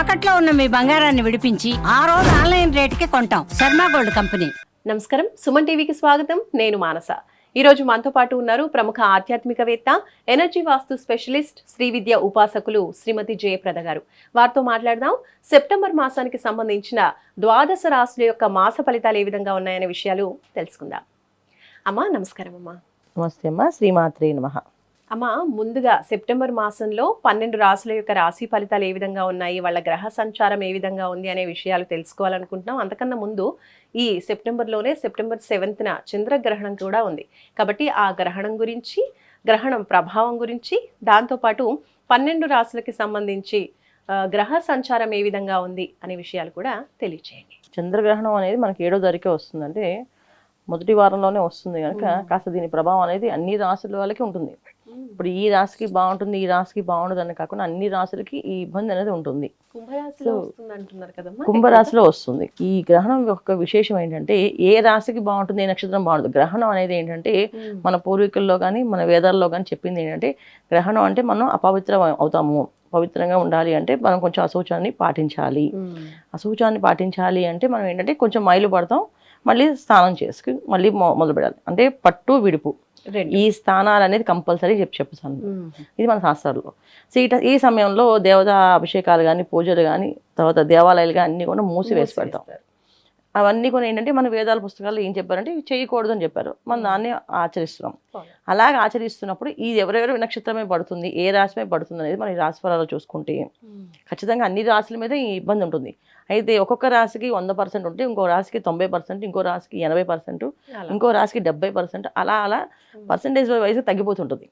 తాకట్లో ఉన్న మీ బంగారాన్ని విడిపించి ఆ రోజు ఆన్లైన్ రేటుకి కొంటాం. Sharma gold company. నమస్కారం. సుమన్ టీవీకి స్వాగతం. నేను మానస. ఈ రోజు మనతో పాటు ఉన్నారు ప్రముఖ ఆధ్యాత్మికవేత్త ఎనర్జీ వాస్తు స్పెషలిస్ట్ శ్రీ విద్య ఉపాసకులు శ్రీమతి జయప్రద గారు. వారితో మాట్లాడదాం. సెప్టెంబర్ మాసానికి సంబంధించిన ద్వాదశ రాశుల యొక్క మాస ఫలితాలు ఏ విధంగా ఉన్నాయనే విషయాలు తెలుసుకుందాం. అమ్మా నమస్కారం అమ్మా. నమస్తే అమ్మా. శ్రీమాత్రే నమ. అమ్మ ముందుగా సెప్టెంబర్ మాసంలో పన్నెండు రాసుల యొక్క రాశి ఫలితాలు ఏ విధంగా ఉన్నాయి? వాళ్ళ గ్రహ సంచారం ఏ విధంగా ఉంది? అనే విషయాలు తెలుసుకోవాలనుకుంటున్నాం. అంతకన్నా ముందు ఈ సెప్టెంబర్లోనే సెప్టెంబర్ సెవెంత్న చంద్రగ్రహణం కూడా ఉంది. కాబట్టి ఆ గ్రహణం గురించి గ్రహణం ప్రభావం గురించి దాంతోపాటు పన్నెండు రాసులకి సంబంధించి గ్రహ సంచారం ఏ విధంగా ఉంది? అనే విషయాలు కూడా తెలియచేయండి. చంద్రగ్రహణం అనేది మనకి ఏడో తారీఖే వస్తుంది అంటే మొదటి వారంలోనే వస్తుంది కనుక కాస్త దీని ప్రభావం అనేది అన్ని రాశుల వాళ్ళకి ఉంటుంది. ఇప్పుడు ఈ రాశికి బాగుంటుంది ఈ రాశికి బాగుండదు అని కాకుండా అన్ని రాశులకి ఈ ఇబ్బంది అనేది ఉంటుంది. కుంభరాశిలో వస్తుంది ఈ గ్రహణం యొక్క విశేషం ఏంటంటే ఏ రాశికి బాగుంటుంది ఏ నక్షత్రం బాగుంటుంది గ్రహణం అనేది ఏంటంటే. మన పూర్వీకుల్లో కానీ మన వేదాల్లో కానీ చెప్పింది ఏంటంటే గ్రహణం అంటే మనం అపవిత్రం అవుతాము. పవిత్రంగా ఉండాలి అంటే మనం కొంచెం అశౌచాన్ని పాటించాలి. అశౌచాన్ని పాటించాలి అంటే మనం ఏంటంటే కొంచెం మైలు పడతాం మళ్ళీ స్నానం చేసుకుని మళ్ళీ మొదలు పెడాలి అంటే పట్టు విడుపు. ఈ స్థానాలు అనేది కంపల్సరీ చెప్పి చెప్తాను ఉమ్. ఇది మన శాస్త్రాల్లో సో ఈ ట- ఈ సమయంలో దేవతా అభిషేకాలు కానీ పూజలు కానీ తర్వాత దేవాలయాలు కానీ అన్ని కూడా మూసి వేసి పెడతాం. అవన్నీ కూడా ఏంటంటే మన వేదాల పుస్తకాలు ఏం చెప్పారంటే ఇవి చేయకూడదు అని చెప్పారు మనం దాన్ని ఆచరిస్తున్నాం. అలాగే ఆచరిస్తున్నప్పుడు ఇది ఎవరెవరి నక్షత్రమే పడుతుంది ఏ రాశిమే పడుతుంది అనేది మన ఈ రాశి ఫలాలు చూసుకుంటే. ఖచ్చితంగా అన్ని రాశుల మీద ఈ ఇబ్బంది ఉంటుంది అయితే ఒక్కొక్క రాశికి వంద పర్సెంట్ ఉంటే ఇంకో రాశికి తొంభై పర్సెంట్ ఇంకో రాశికి ఎనభై పర్సెంట్. ఇంకో రాశికి డెబ్బై పర్సెంట్ అలా అలా పర్సంటేజ్ వైజ్ తగ్గిపోతుంటుంది.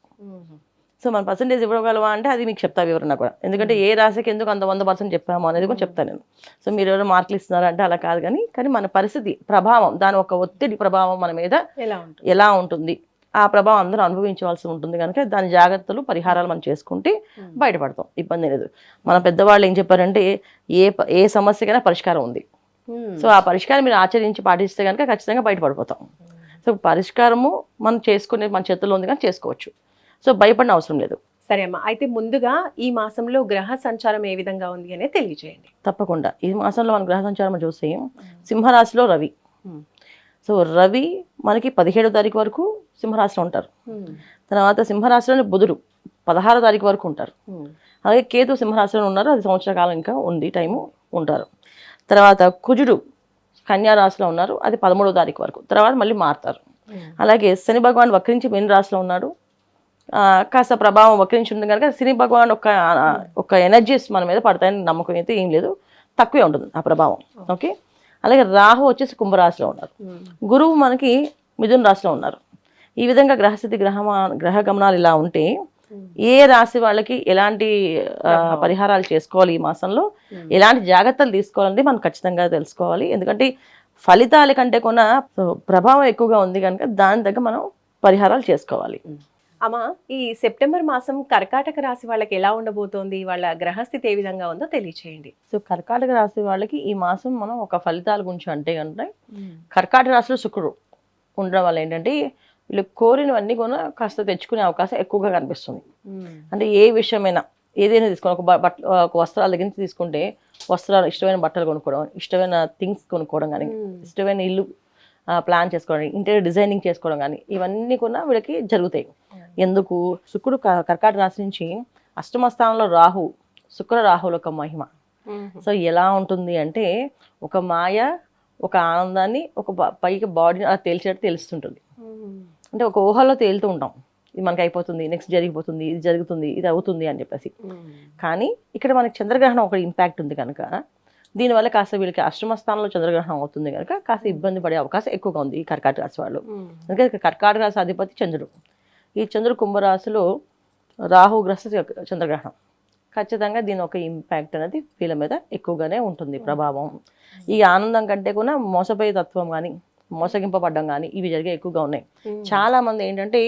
సో మన పర్సంటేజ్ ఇవ్వగలవా అంటే అది మీకు చెప్తా వివరణ కూడా. ఎందుకంటే ఏ రాశికి ఎందుకు అంత వంద పర్సెంట్ చెప్పాము అనేది కూడా చెప్తాను నేను. సో మీరు ఎవరు మార్కులు ఇస్తున్నారంటే అలా కాదు కానీ కానీ మన పరిస్థితి ప్రభావం దాని ఒక ఒత్తిడి ప్రభావం మన మీద ఎలా ఉంటుంది? ఎలా ఉంటుంది? ఆ ప్రభావం అందరూ అనుభవించవలసి ఉంటుంది కనుక దాని జాగ్రత్తలు పరిహారాలు మనం చేసుకుంటే. బయటపడతాం. ఇబ్బంది లేదు. మన పెద్దవాళ్ళు ఏం చెప్పారంటే ఏ ఏ సమస్యకైనా పరిష్కారం ఉంది. సో ఆ పరిష్కారం మీరు ఆచరించి పాటిస్తే కనుక ఖచ్చితంగా బయటపడిపోతాం. సో పరిష్కారము మనం చేసుకునే మన చేతుల్లో ఉంది కానీ చేసుకోవచ్చు. సో భయపడిన అవసరం లేదు. సరే అమ్మా. అయితే ముందుగా ఈ మాసంలో గ్రహ సంచారం ఏ విధంగా ఉంది అనేది తెలియజేయండి. తప్పకుండా. ఈ మాసంలో మన గ్రహ సంచారం చూస్తే సింహరాశిలో రవి. సో రవి మనకి పదిహేడో తారీఖు వరకు సింహరాశిలో ఉంటారు. తర్వాత సింహరాశిలోని బుధుడు పదహారో తారీఖు వరకు ఉంటారు. అలాగే కేతు సింహరాశిలో ఉన్నారు. అది సంవత్సర కాలం ఇంకా ఉంది టైము ఉంటారు. తర్వాత కుజుడు కన్యా రాశిలో ఉన్నారు. అది పదమూడో తారీఖు వరకు. తర్వాత మళ్ళీ మారుతారు. అలాగే శని భగవాన్ వక్రించి మీన రాశిలో ఉన్నాడు. కాస్త ప్రభావం వక్రించి ఉంది కనుక శని భగవాన్ ఒక ఒక ఎనర్జీస్ మన మీద పడతాయని నమ్మకం అయితే ఏం లేదు. తక్కువే ఉంటుంది ఆ ప్రభావం. ఓకే అలాగే రాహు వచ్చేసి కుంభరాశిలో ఉన్నారు. గురువు మనకి మిథున రాశిలో ఉన్నారు. ఈ విధంగా గ్రహస్థితి గ్రహ గ్రహ గమనాలు ఇలా ఉంటే ఏ రాశి వాళ్ళకి ఎలాంటి పరిహారాలు చేసుకోవాలి ఈ మాసంలో? ఎలాంటి జాగ్రత్తలు తీసుకోవాలని మనం ఖచ్చితంగా తెలుసుకోవాలి. ఎందుకంటే ఫలితాల కంటే కూడా ప్రభావం ఎక్కువగా ఉంది కనుక దాని దగ్గర మనం పరిహారాలు చేసుకోవాలి. అమ్మా ఈ సెప్టెంబర్ మాసం కర్కాటక రాశి వాళ్ళకి ఎలా ఉండబోతోంది? వాళ్ళ గ్రహస్థితి ఏ విధంగా ఉందో తెలియచేయండి. సో కర్కాటక రాశి వాళ్ళకి ఈ మాసం మనం ఒక ఫలితాల గురించి అంటే కనుక కర్కాటక రాశిలో శుక్రుడు ఉండడం వల్ల ఏంటంటే వీళ్ళు కోరినవన్నీ కూడా కాస్త తెచ్చుకునే అవకాశం ఎక్కువగా కనిపిస్తుంది. అంటే ఏ విషయమైనా ఏదైనా తీసుకోండి ఒక బట్ట ఒక వస్త్రాల దగ్గర నుంచి తీసుకుంటే వస్త్రాలు ఇష్టమైన బట్టలు కొనుక్కోవడం ఇష్టమైన థింగ్స్ కొనుక్కోవడం కానీ ఇష్టమైన ఇల్లు ప్లాన్ చేసుకోవడం ఇంటీరియర్ డిజైనింగ్ చేసుకోవడం కానీ ఇవన్నీ కూడా వీళ్ళకి జరుగుతాయి. ఎందుకు? శుక్రుడు క- కర్కాటక రాశి నుంచి అష్టమ స్థానంలో రాహు శుక్ర రాహుల యొక్క మహిమ. సో ఎలా ఉంటుంది అంటే ఒక మాయ ఒక ఆనందాన్ని ఒక పైకి బాడీని అలా తేల్చేటట్టు తెలుస్తుంటుంది. అంటే ఒక ఊహలో తేలుతూ ఉంటాం. ఇది మనకి అయిపోతుంది నెక్స్ట్ జరిగిపోతుంది ఇది జరుగుతుంది ఇది అవుతుంది అని చెప్పేసి. కానీ ఇక్కడ మనకి చంద్రగ్రహణం ఒక ఇంపాక్ట్ ఉంది కనుక దీనివల్ల కాస్త వీళ్ళకి అష్టమ స్థానంలో చంద్రగ్రహణం అవుతుంది కనుక కాస్త ఇబ్బంది పడే అవకాశం ఎక్కువగా ఉంది ఈ కర్కాటక రాశి వాళ్ళు. అందుకే కర్కాటక రాశి అధిపతి చంద్రుడు. ఈ చంద్రుడు కుంభరాశిలో రాహుగ్రస్త చంద్రగ్రహణం. ఖచ్చితంగా దీని ఒక ఇంపాక్ట్ అనేది వీళ్ళ మీద ఎక్కువగానే ఉంటుంది ప్రభావం. ఈ ఆనందం కంటే కూడా మోసపోయే తత్వం కానీ మోసగింపబడ్డం కానీ ఇవి జరిగే ఎక్కువగా ఉన్నాయి. చాలా మంది ఏంటంటే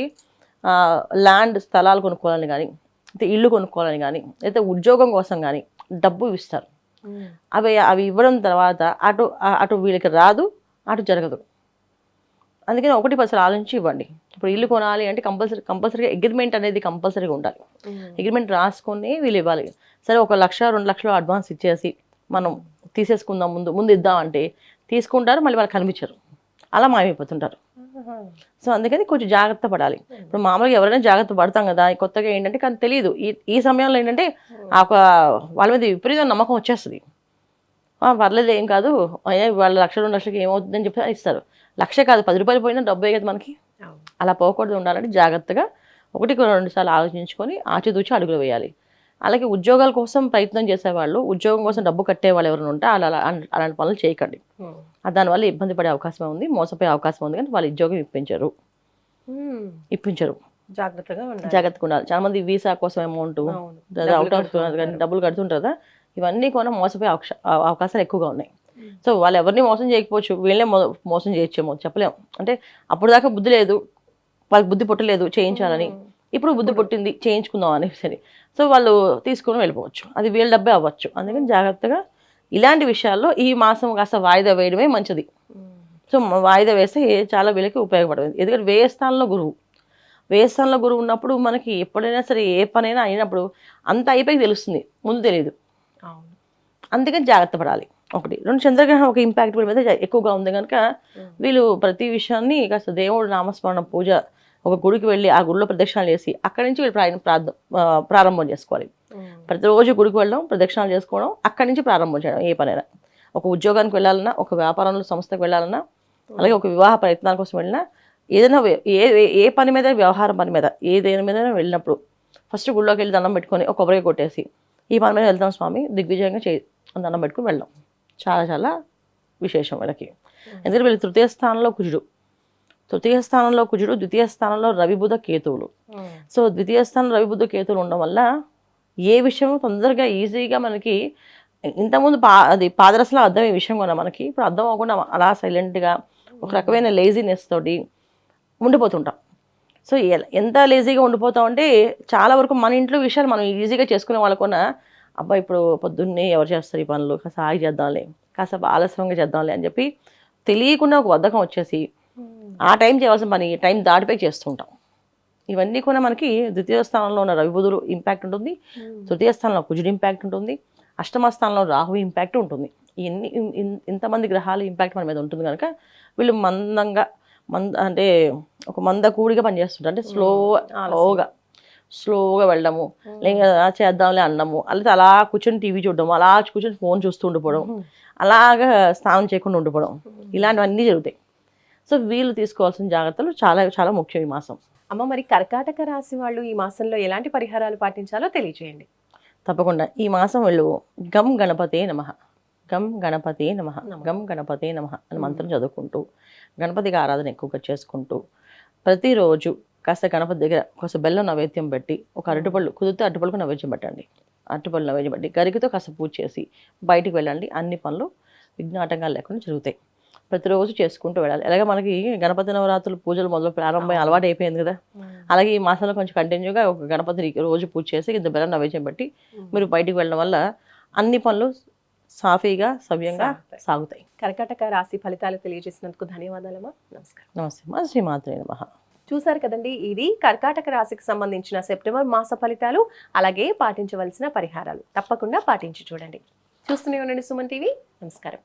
ల్యాండ్ స్థలాలు కొనుక్కోవాలని కానీ అయితే ఇల్లు కొనుక్కోవాలని కానీ అయితే ఉద్యోగం కోసం కానీ డబ్బు ఇస్తారు. అవి అవి ఇవ్వడం తర్వాత అటు అటు వీళ్ళకి రాదు అటు జరగదు. అందుకని ఒకటి పది ఆలోచించి ఇవ్వండి. ఇప్పుడు ఇల్లు కొనాలి అంటే కంపల్సరీ కంపల్సరీగా అగ్రిమెంట్ అనేది కంపల్సరీగా ఉండాలి. అగ్రిమెంట్ రాసుకొని వీళ్ళు ఇవ్వాలి. సరే ఒక లక్ష రెండు లక్షలు అడ్వాన్స్ ఇచ్చేసి మనం తీసేసుకుందాం ముందు ముందు ఇద్దాం అంటే తీసుకుంటారు మళ్ళీ వాళ్ళు కనిపించరు. అలా మాయమైపోతుంటారు. సో అందుకని కొంచెం జాగ్రత్త పడాలి. ఇప్పుడు మామూలుగా ఎవరైనా జాగ్రత్త పడతాం కదా కొత్తగా ఏంటంటే కానీ తెలియదు ఈ ఈ సమయంలో ఏంటంటే ఆ ఒక వాళ్ళ మీద విపరీత నమ్మకం వచ్చేస్తుంది. "ఆ, పర్లేదు ఏం కాదు. అయ్యా వాళ్ళ లక్ష రెండు లక్షలకి ఏమవుతుందని చెప్పి ఇస్తారు. లక్ష కాదు పది రూపాయలు పోయినా డబ్బే కదా మనకి. అలా పోకూడదు ఉండాలంటే జాగ్రత్తగా ఒకటికి రెండు సార్లు ఆలోచించుకొని ఆచితూచి అడుగులు వేయాలి. అలాగే ఉద్యోగాల కోసం ప్రయత్నం చేసేవాళ్ళు ఉద్యోగం కోసం డబ్బు కట్టే వాళ్ళు ఎవరైనా ఉంటే అలా అలా- అలాంటి పనులు చేయకండి. ఆ దానివల్ల ఇబ్బంది పడే అవకాశం ఉంది మోసపోయే అవకాశం ఉంది కానీ వాళ్ళు ఉద్యోగం ఇప్పించరు. ఇప్పించరు. జాగ్రత్తగా ఉండాలి. జాగ్రత్తగా ఉండాలి. చాలా మంది వీసా కోసం అమౌంట్. అవుట్ ఆఫ్ డబ్బులు కడుతుంటారు కదా ఇవన్నీ కూడా మోసపోయే అవకాశ- అవ- అవకాశాలు ఎక్కువగా ఉన్నాయి. సో వాళ్ళు ఎవరిని మోసం చేయకపోవచ్చు వీళ్ళే మోసం చేయొచ్చేమో చెప్పలేము. అంటే అప్పుడు దాకా బుద్ధి లేదు వాళ్ళకి బుద్ధి పుట్టలేదు చేయించాలని. ఇప్పుడు బుద్ధి పుట్టింది చేయించుకుందాం అని. సరే సో వాళ్ళు తీసుకుని వెళ్ళిపోవచ్చు. అది వీళ్ళ డబ్బే అవ్వచ్చు. అందుకని జాగ్రత్తగా ఇలాంటి విషయాల్లో ఈ మాసం కాస్త వాయిదా వేయడమే మంచిది. సో వాయిదా వేస్తే చాలా వీళ్ళకి ఉపయోగపడుతుంది ఎందుకంటే వ్యయ స్థానంలో గురువు. వ్యయ స్థానంలో గురువు ఉన్నప్పుడు మనకి ఎప్పుడైనా సరే ఏ పనైనా అయినప్పుడు అంత అయిపోయి తెలుస్తుంది. ముందు తెలియదు. అందుకని జాగ్రత్త పడాలి. ఒకటి. రెండు చంద్రగ్రహణం ఒక ఇంపాక్ట్ మీద ఎక్కువగా ఉంది కనుక వీళ్ళు ప్రతి విషయాన్ని కాస్త దేవుడు నామస్మరణ పూజ ఒక గుడికి వెళ్ళి ఆ గుడిలో ప్రదక్షిణాలు చేసి అక్కడి నుంచి వీళ్ళు ప్రాయం- ప్రార్థ ఆ, ప్రారంభం చేసుకోవాలి. ప్రతిరోజు గుడికి వెళ్ళడం ప్రదక్షిణాలు చేసుకోవడం అక్కడి నుంచి ప్రారంభం చేయడం ఏ పనైనా. ఒక ఉద్యోగానికి వెళ్ళాలన్నా ఒక వ్యాపారంలో సంస్థకు వెళ్ళాలన్నా అలాగే ఒక వివాహ ప్రయత్నాల కోసం వెళ్ళినా ఏదైనా ఏ ఏ- పని మీద వ్యవహారం పని మీద ఏ దేని మీద వెళ్ళినప్పుడు ఫస్ట్ గుడిలోకి వెళ్ళి దండం పెట్టుకొని ఒక కొబ్బరి కొట్టేసి ఈ పని మీద వెళ్తాం స్వామి దిగ్విజయంగా చే దండం పెట్టుకుని వెళ్ళాం చాలా చాలా విశేషం వీళ్ళకి. ఎందుకంటే వీళ్ళు తృతీయ స్థానంలో కుజుడు. తృతీయ స్థానంలో కుజుడు ద్వితీయ స్థానంలో రవి బుధ కేతువులు. సో ద్వితీయ స్థానం రవి బుద్ధ కేతువులు ఉండడం వల్ల ఏ విషయం తొందరగా ఈజీగా మనకి ఇంతకుముందు పా అది పాదరసలో అర్థమయ్యే విషయం కూడా మనకి. ఇప్పుడు అర్థం అవ్వకుండా అలా సైలెంట్గా ఒక రకమైన లేజినెస్ తోటి ఉండిపోతుంటాం. సో ఎంత లేజీగా ఉండిపోతాం అంటే చాలా వరకు మన ఇంట్లో విషయాలు మనం ఈజీగా చేసుకునే వాళ్ళకున్నా అబ్బా ఇప్పుడు పొద్దున్నే ఎవరు చేస్తారు ఈ పనులు? కాస్త ఆగి చేద్దాంలే కాస్త ఆలస్యంగా చేద్దాంలే అని చెప్పి తెలియకుండా ఒక బద్ధకం వచ్చేసి ఆ టైం చేయవలసిన పని టైం దాటిపోయి చేస్తుంటాం ఇవన్నీ కూడా మనకి ద్వితీయ స్థానంలో ఉన్న రవి బుధుడు ఇంపాక్ట్ ఉంటుంది తృతీయ స్థానంలో కుజుడు ఇంపాక్ట్ ఉంటుంది. అష్టమ స్థానంలో రాహు ఇంపాక్ట్ ఉంటుంది. ఇన్ని ఇన్- ఇన్- ఇంతమంది గ్రహాలు ఇంపాక్ట్ మన మీద ఉంటుంది కనుక వీళ్ళు మందంగా మంద అంటే ఒక మంద కూడిగా పనిచేస్తుంటారు. అంటే స్లో స్లోగా స్లోగా వెళ్ళడము లేదా చేద్దాంలే అన్నము అలాగే అలా కూర్చొని టీవీ చూడడం అలా కూర్చొని ఫోన్ చూస్తూ ఉండిపోవడం అలాగా స్నానం చేయకుండా ఉండిపోవడం. ఇలాంటివన్నీ జరుగుతాయి. సో వీళ్ళు తీసుకోవాల్సిన జాగ్రత్తలు చాలా చాలా ముఖ్యం ఈ మాసం. అమ్మ మరి కర్కాటక రాశి వాళ్ళు ఈ మాసంలో ఎలాంటి పరిహారాలు పాటించాలో తెలియజేయండి తప్పకుండా. ఈ మాసం వెళ్ళు గం గణపతే నమ. గం గణపతే నమ. నమః. గం గణపతే నమ అని మంత్రం చదువుకుంటూ గణపతికి ఆరాధన ఎక్కువగా చేసుకుంటూ ప్రతిరోజు కాస్త గణపతి దగ్గర కాస్త బెల్లం నైవేద్యం పెట్టి ఒక అరటిపళ్ళు కుదిరితే అరటిపళ్ళకు నైవేద్యం పెట్టండి. అరటిపళ్ళు నైవేద్యం పెట్టి గరికతో కాస్త పూజ చేసి బయటికి వెళ్ళండి. అన్ని పనులు విఘ్నాటంగా లేకుండా జరుగుతాయి. ప్రతిరోజు చేసుకుంటూ వెళ్ళాలి. అలాగే మనకి గణపతి నవరాత్రులు పూజలు మొదలు ప్రారంభమై అలవాటు అయిపోయింది కదా. అలాగే ఈ మాసంలో కొంచెం కంటిన్యూగా ఒక గణపతిని రోజు పూజ చేసి ఇంత బెల్లం నైవేద్యం పెట్టి మీరు బయటికి వెళ్ళడం వల్ల అన్ని పనులు సాఫీగా సవ్యంగా సాగుతాయి. కర్కాటక రాశి ఫలితాలు తెలియజేసినందుకు ధన్యవాదాలమ్మా. నమస్కారం. నమస్తే మా శ్రీమాత్రే నమ. చూసారు కదండి ఇది కర్కాటక రాశికి సంబంధించిన సెప్టెంబర్ మాస ఫలితాలు అలాగే పాటించవలసిన పరిహారాలు. తప్పకుండా పాటించి చూడండి. చూస్తూనే ఉండండి సుమన్ టీవీ. నమస్కారం.